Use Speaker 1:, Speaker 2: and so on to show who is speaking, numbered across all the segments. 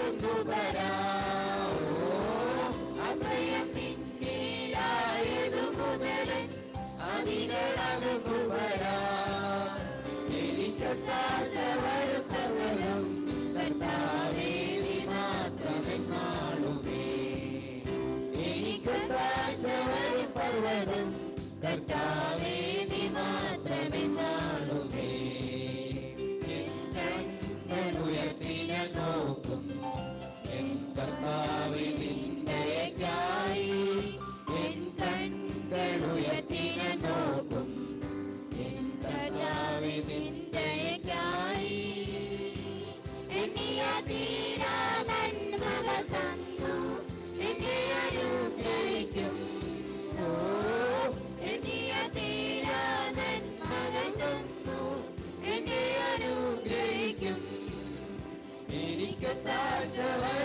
Speaker 1: നീയാകുന്നു വരാവോ ആശ്രയം നിന്നിലായതു മുതലേ അതികളകുന്നു വരാ എനിക്കൊത്താശ വരുത്തവരും കർത്താവേ നീ മാത്രമെന്നാളുമേ. എനിക്കൊത്താശ വരും
Speaker 2: പർവതം
Speaker 1: എനിക്കൊത്താശ വരും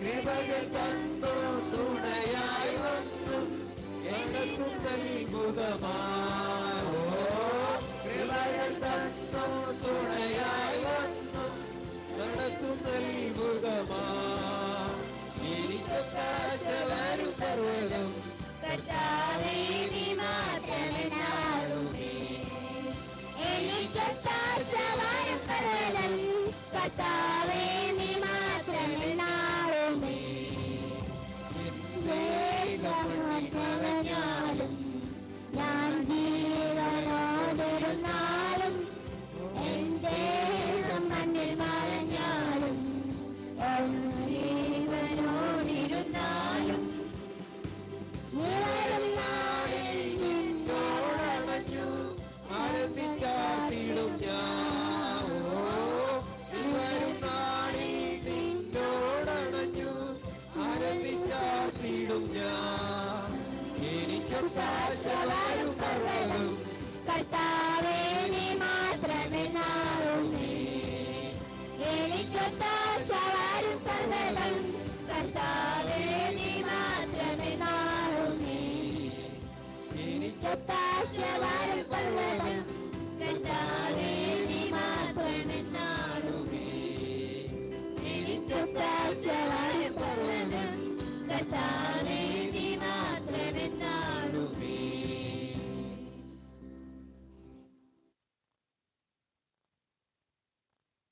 Speaker 1: കൃപകൾ തന്നു തുണയായി വന്നു. എങ്ങൾക്കും അത്ഭുതമായോ കൃപകൾ തന്നു തുണയായി വന്നു. നടത്തും നൽകുതമാ എനിക്ക് കാശ വരും പർവതം
Speaker 2: കർത്താവേ നീ മാത്രമെന്നാളുമേ എനിക്ക് താഴ്ച വരും പർവതം salário pagamos, cartaz